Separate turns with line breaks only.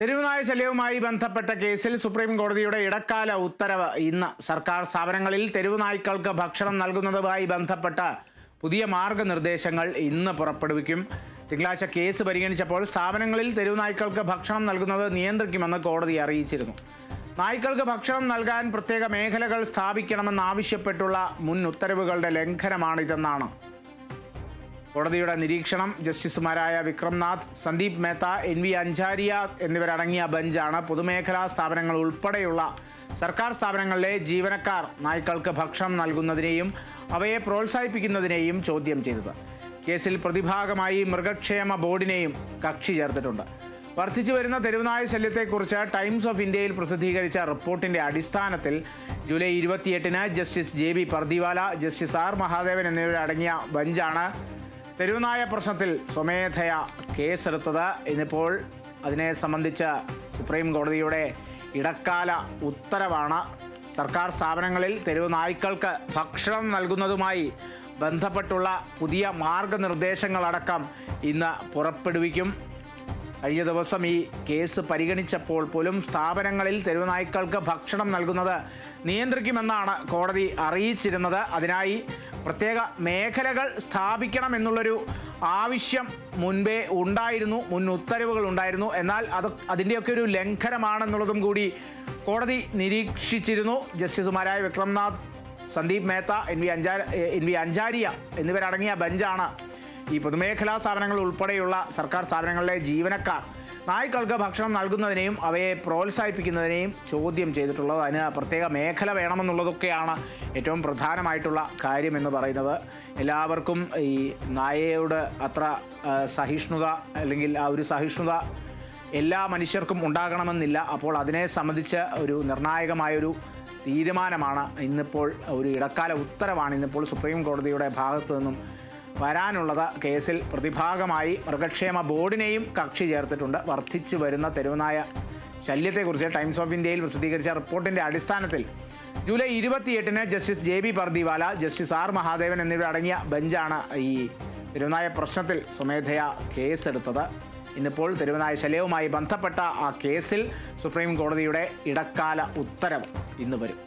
തെരുവുനായ ശല്യവുമായി ബന്ധപ്പെട്ട കേസിൽ സുപ്രീം കോടതിയുടെ ഇടക്കാല ഉത്തരവ്. ഇന്ന് സർക്കാർ സ്ഥാപനങ്ങളിൽ തെരുവുനായ്ക്കൾക്ക് ഭക്ഷണം നൽകുന്നതുമായി ബന്ധപ്പെട്ട പുതിയ മാർഗനിർദ്ദേശങ്ങൾ ഇന്ന് പുറപ്പെടുവിക്കും. തിങ്കളാഴ്ച കേസ് പരിഗണിച്ചപ്പോൾ സ്ഥാപനങ്ങളിൽ തെരുവുനായ്ക്കൾക്ക് ഭക്ഷണം നൽകുന്നത് നിയന്ത്രിക്കുമെന്ന് കോടതി അറിയിച്ചിരുന്നു. നായ്ക്കൾക്ക് ഭക്ഷണം നൽകാൻ പ്രത്യേക മേഖലകൾ സ്ഥാപിക്കണമെന്നാവശ്യപ്പെട്ടുള്ള മുൻ ഉത്തരവുകളുടെ ലംഘനമാണിതെന്നാണ്. കോടതിയുടെ നിരീക്ഷണം ജസ്റ്റിസുമാരായ വിക്രംനാഥ് സന്ദീപ് മേത്ത എൻ വി അഞ്ചാരിയ എന്നിവരടങ്ങിയ ബെഞ്ചാണ് പൊതുമേഖലാ സ്ഥാപനങ്ങൾ ഉൾപ്പെടെയുള്ള സർക്കാർ സ്ഥാപനങ്ങളിലെ ജീവനക്കാർ നായ്ക്കൾക്ക് ഭക്ഷണം നൽകുന്നതിനെയും അവയെ പ്രോത്സാഹിപ്പിക്കുന്നതിനെയും ചോദ്യം ചെയ്തത്. കേസിൽ പ്രതിഭാഗമായി മൃഗക്ഷേമ ബോർഡിനെയും കക്ഷി ചേർത്തിട്ടുണ്ട്. വർദ്ധിച്ചു വരുന്ന തെരുവുനായ ശല്യത്തെക്കുറിച്ച് ടൈംസ് ഓഫ് ഇന്ത്യയിൽ പ്രസിദ്ധീകരിച്ച റിപ്പോർട്ടിന്റെ അടിസ്ഥാനത്തിൽ ജൂലൈ ഇരുപത്തിയെട്ടിന് justice J B Pardiwala justice R Mahadevan എന്നിവരടങ്ങിയ ബെഞ്ചാണ് തെരുവുനായ പ്രശ്നത്തിൽ സ്വമേധയ കേസെടുത്തത്. ഇന്നിപ്പോൾ അതിനെ സംബന്ധിച്ച് സുപ്രീം കോടതിയുടെ ഇടക്കാല ഉത്തരവാണ്. സർക്കാർ സ്ഥാപനങ്ങളിൽ തെരുവ് നായ്ക്കൾക്ക് ഭക്ഷണം നൽകുന്നതുമായി ബന്ധപ്പെട്ടുള്ള പുതിയ മാർഗനിർദ്ദേശങ്ങളടക്കം ഇന്ന് പുറപ്പെടുവിക്കും. കഴിഞ്ഞ ദിവസം ഈ കേസ് പരിഗണിച്ചപ്പോൾ പോലും സ്ഥാപനങ്ങളിൽ തെരുവുനായ്ക്കൾക്ക് ഭക്ഷണം നൽകുന്നത് നിയന്ത്രിക്കുമെന്നാണ് കോടതി അറിയിച്ചിരുന്നത്. അതിനായി പ്രത്യേക മേഖലകൾ സ്ഥാപിക്കണം എന്നുള്ളൊരു ആവശ്യം മുൻപേ ഉണ്ടായിരുന്നു മുൻ ഉത്തരവുകൾ ഉണ്ടായിരുന്നു. എന്നാൽ അത് അതിന്റെയൊക്കെ ഒരു ലംഘനമാണെന്നുള്ളതും കൂടി കോടതി നിരീക്ഷിച്ചിരുന്നു. ജസ്റ്റിസുമാരായ വിക്രംനാഥ് സന്ദീപ് മേത്ത എൻ വി അഞ്ചാ എൻ വി അഞ്ചാരിയ എന്നിവരടങ്ങിയ ബെഞ്ചാണ് ഈ പൊതുമേഖലാ സ്ഥാപനങ്ങൾ ഉൾപ്പെടെയുള്ള സർക്കാർ സ്ഥാപനങ്ങളിലെ ജീവനക്കാർ നായ്ക്കൾക്ക് ഭക്ഷണം നൽകുന്നതിനെയും അവയെ പ്രോത്സാഹിപ്പിക്കുന്നതിനെയും ചോദ്യം ചെയ്തിട്ടുള്ളത്. അതിന് പ്രത്യേക മേഖല വേണമെന്നുള്ളതൊക്കെയാണ് ഏറ്റവും പ്രധാനമായിട്ടുള്ള കാര്യമെന്ന് പറയുന്നത്. എല്ലാവർക്കും ഈ നായയോട് അത്ര സഹിഷ്ണുത അല്ലെങ്കിൽ ആ ഒരു സഹിഷ്ണുത എല്ലാ മനുഷ്യർക്കും ഉണ്ടാകണമെന്നില്ല. അപ്പോൾ അതിനെ സംബന്ധിച്ച് ഒരു നിർണായകമായൊരു തീരുമാനമാണ് ഇന്നിപ്പോൾ ഒരു ഇടക്കാല ഉത്തരവാണ്. ഇന്നിപ്പോൾ സുപ്രീം കോടതിയുടെ ഭാഗത്തു നിന്നും വരാനുള്ളത് കേസിൽ പ്രതിഭാഗമായി മൃഗക്ഷേമ ബോർഡിനെയും കക്ഷി ചേർത്തിട്ടുണ്ട്. വർദ്ധിച്ചു വരുന്ന തെരുവുനായ ശല്യത്തെക്കുറിച്ച് ടൈംസ് ഓഫ് ഇന്ത്യയിൽ പ്രസിദ്ധീകരിച്ച റിപ്പോർട്ടിന്റെ അടിസ്ഥാനത്തിൽ ജൂലൈ ഇരുപത്തിയെട്ടിന് justice J B Pardiwala justice R Mahadevan എന്നിവരടങ്ങിയ ബെഞ്ചാണ് ഈ തെരുവനായ പ്രശ്നത്തിൽ സ്വമേധയാ കേസെടുത്തത്. ഇന്നിപ്പോൾ തെരുവനായ ശല്യവുമായി ബന്ധപ്പെട്ട ആ കേസിൽ സുപ്രീം കോടതിയുടെ ഇടക്കാല ഉത്തരവ് ഇന്ന് വരും.